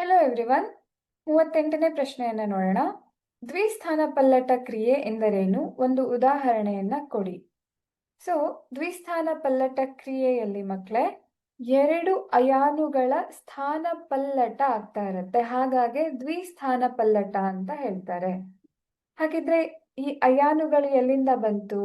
Hello everyone ಮೂವತ್ತೆಂಟನೇ ಪ್ರಶ್ನೆಯನ್ನು ನೋಡೋಣ. ದ್ವಿಸ್ಥಾನ ಪಲ್ಲಟ ಕ್ರಿಯೆ ಎಂದರೇನು? ಒಂದು ಉದಾಹರಣೆಯನ್ನ ಕೊಡಿ. ಸೊ ದ್ವಿಸ್ಥಾನ ಪಲ್ಲಟ ಕ್ರಿಯೆಯಲ್ಲಿ ಮಕ್ಕಳೇ ಎರಡು ಅಯಾನುಗಳ ಸ್ಥಾನ ಪಲ್ಲಟ ಆಗ್ತಾ ಇರುತ್ತೆ. ಹಾಗಾಗಿ ದ್ವಿಸ್ಥಾನ ಪಲ್ಲಟ ಅಂತ ಹೇಳ್ತಾರೆ. ಹಾಗಿದ್ರೆ ಈ ಅಯಾನುಗಳು ಎಲ್ಲಿಂದ ಬಂತು?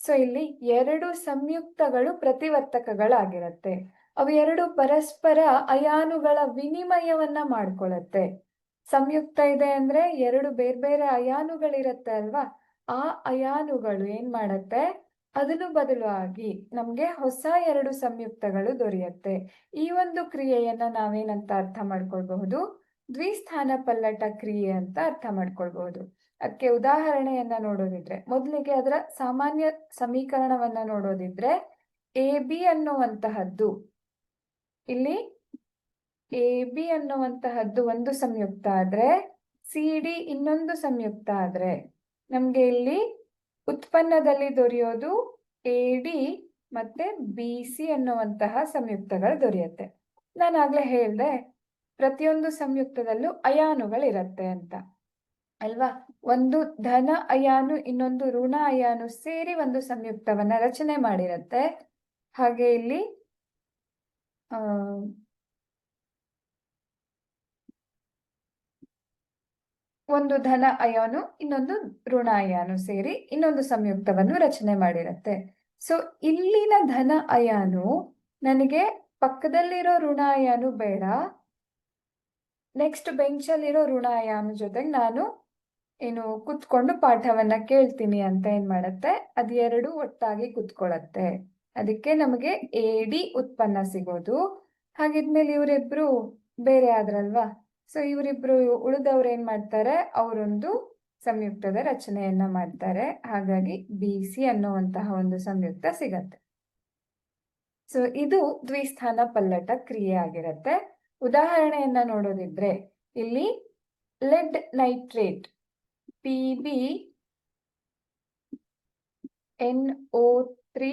ಸೊ ಇಲ್ಲಿ ಎರಡು ಸಂಯುಕ್ತಗಳು ಪ್ರತಿವರ್ತಕಗಳಾಗಿರುತ್ತೆ. ಅವು ಎರಡು ಪರಸ್ಪರ ಅಯಾನುಗಳ ವಿನಿಮಯವನ್ನ ಮಾಡ್ಕೊಳತ್ತೆ. ಸಂಯುಕ್ತ ಇದೆ ಅಂದ್ರೆ ಎರಡು ಬೇರೆ ಬೇರೆ ಅಯಾನುಗಳಿರತ್ತೆ ಅಲ್ವಾ? ಆ ಅಯಾನುಗಳು ಏನ್ ಮಾಡತ್ತೆ? ಅದನ್ನು ಬದಲಾಗಿ ನಮ್ಗೆ ಹೊಸ ಎರಡು ಸಂಯುಕ್ತಗಳು ದೊರೆಯುತ್ತೆ. ಈ ಒಂದು ಕ್ರಿಯೆಯನ್ನ ನಾವೇನಂತ ಅರ್ಥ ಮಾಡ್ಕೊಳ್ಬಹುದು? ದ್ವಿಸ್ಥಾನ ಪಲ್ಲಟ ಕ್ರಿಯೆ ಅಂತ ಅರ್ಥ ಮಾಡ್ಕೊಳ್ಬಹುದು. ಅದಕ್ಕೆ ಉದಾಹರಣೆಯನ್ನ ನೋಡೋದಿದ್ರೆ, ಮೊದಲಿಗೆ ಅದರ ಸಾಮಾನ್ಯ ಸಮೀಕರಣವನ್ನ ನೋಡೋದಿದ್ರೆ, ಎ ಬಿ ಅನ್ನುವಂತಹದ್ದು ಇಲ್ಲಿ ಎ ಬಿ ಅನ್ನುವಂತಹದ್ದು ಒಂದು ಸಂಯುಕ್ತ ಆದ್ರೆ ಸಿ ಡಿ ಇನ್ನೊಂದು ಸಂಯುಕ್ತ ಆದ್ರೆ, ನಮ್ಗೆ ಇಲ್ಲಿ ಉತ್ಪನ್ನದಲ್ಲಿ ದೊರೆಯೋದು ಎ ಡಿ ಮತ್ತೆ ಬಿ ಸಿ ಅನ್ನುವಂತಹ ಸಂಯುಕ್ತಗಳು ದೊರೆಯುತ್ತೆ. ನಾನು ಆಗ್ಲೇ ಹೇಳ್ದೆ, ಪ್ರತಿಯೊಂದು ಸಂಯುಕ್ತದಲ್ಲೂ ಅಯಾನುಗಳಿರತ್ತೆ ಅಂತ. ಅಲ್ವಾ? ಒಂದು ಧನ ಅಯಾನು, ಇನ್ನೊಂದು ಋಣ ಅಯಾನು ಸೇರಿ ಒಂದು ಸಂಯುಕ್ತವನ್ನ ರಚನೆ ಮಾಡಿರತ್ತೆ. ಹಾಗೆ ಇಲ್ಲಿ ಒಂದು ಧನ ಅಯಾನು, ಇನ್ನೊಂದು ಋಣ ಅಯಾನು ಸೇರಿ ಇನ್ನೊಂದು ಸಂಯುಕ್ತವನ್ನು ರಚನೆ ಮಾಡಿರತ್ತೆ. ಸೊ ಇಲ್ಲಿನ ಧನ ಅಯಾನು ನನಗೆ ಪಕ್ಕದಲ್ಲಿರೋ ಋಣ ಅಯಾನು ಬೇಡ ನೆಕ್ಸ್ಟ್ ಬೆಂಚಲ್ಲಿರೋ ಋಣ ಅಯಾನು ಜೊತೆಗೆ ನಾನು ಏನು ಕುತ್ಕೊಂಡು ಪಾಠವನ್ನ ಕೇಳ್ತೀನಿ ಅಂತ ಏನ್ ಮಾಡತ್ತೆ? ಅದೆರಡು ಎರಡು ಒಟ್ಟಾಗಿ ಕುತ್ಕೊಳತ್ತೆ. ಅದಕ್ಕೆ ನಮಗೆ ಎ ಡಿ ಉತ್ಪನ್ನ ಸಿಗೋದು. ಹಾಗಿದ್ಮೇಲೆ ಇವರಿಬ್ರು ಬೇರೆ ಆದ್ರಲ್ವಾ? ಸೊ ಇವರಿಬ್ರು ಉಳಿದವ್ರು ಏನ್ ಮಾಡ್ತಾರೆ? ಅವರೊಂದು ಸಂಯುಕ್ತದ ರಚನೆಯನ್ನ ಮಾಡ್ತಾರೆ. ಹಾಗಾಗಿ ಬಿ ಸಿ ಅನ್ನುವಂತಹ ಒಂದು ಸಂಯುಕ್ತ ಸಿಗತ್ತೆ. ಸೊ ಇದು ದ್ವಿಸ್ಥಾನ ಪಲ್ಲಟ ಕ್ರಿಯೆ ಆಗಿರತ್ತೆ. ಉದಾಹರಣೆಯನ್ನ ನೋಡೋದಿದ್ರೆ, ಇಲ್ಲಿ lead nitrate P B N O three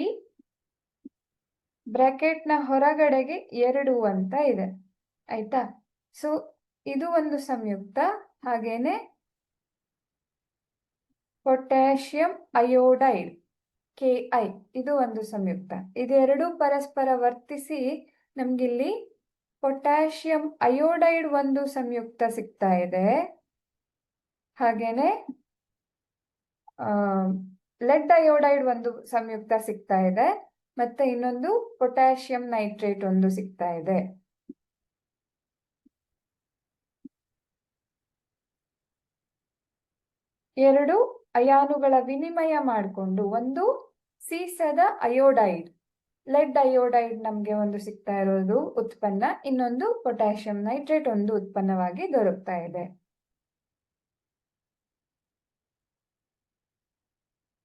ಬ್ರಾಕೆಟ್ನ ಹೊರಗಡೆಗೆ ಎರಡು ಅಂತ ಇದೆ. ಆಯ್ತಾ? ಸೊ ಇದು ಒಂದು ಸಂಯುಕ್ತ. ಹಾಗೇನೆ ಪೊಟ್ಯಾಷಿಯಂ ಅಯೋಡೈಡ್ ಕೆ ಐ ಇದು ಒಂದು ಸಂಯುಕ್ತ. ಇದೆರಡು ಪರಸ್ಪರ ವರ್ತಿಸಿ ನಮ್ಗಿಲ್ಲಿ ಪೊಟ್ಯಾಷಿಯಂ ಅಯೋಡೈಡ್ ಒಂದು ಸಂಯುಕ್ತ ಸಿಗ್ತಾ ಇದೆ. ಹಾಗೇನೆ ಲೆಡ್ ಅಯೋಡೈಡ್ ಒಂದು ಸಂಯುಕ್ತ ಸಿಗ್ತಾ ಇದೆ. ಮತ್ತೆ ಇನ್ನೊಂದು ಪೊಟ್ಯಾಷಿಯಂ ನೈಟ್ರೇಟ್ ಒಂದು ಸಿಗ್ತಾ ಇದೆ. ಎರಡು ಅಯಾನುಗಳ ವಿನಿಮಯ ಮಾಡಿಕೊಂಡು ಒಂದು ಸೀಸದ ಅಯೋಡೈಡ್, ಲೆಡ್ ಅಯೋಡೈಡ್ ನಮ್ಗೆ ಒಂದು ಸಿಗ್ತಾ ಇರೋದು ಉತ್ಪನ್ನ, ಇನ್ನೊಂದು ಪೊಟ್ಯಾಷಿಯಂ ನೈಟ್ರೇಟ್ ಒಂದು ಉತ್ಪನ್ನವಾಗಿ ದೊರಕ್ತಾ ಇದೆ.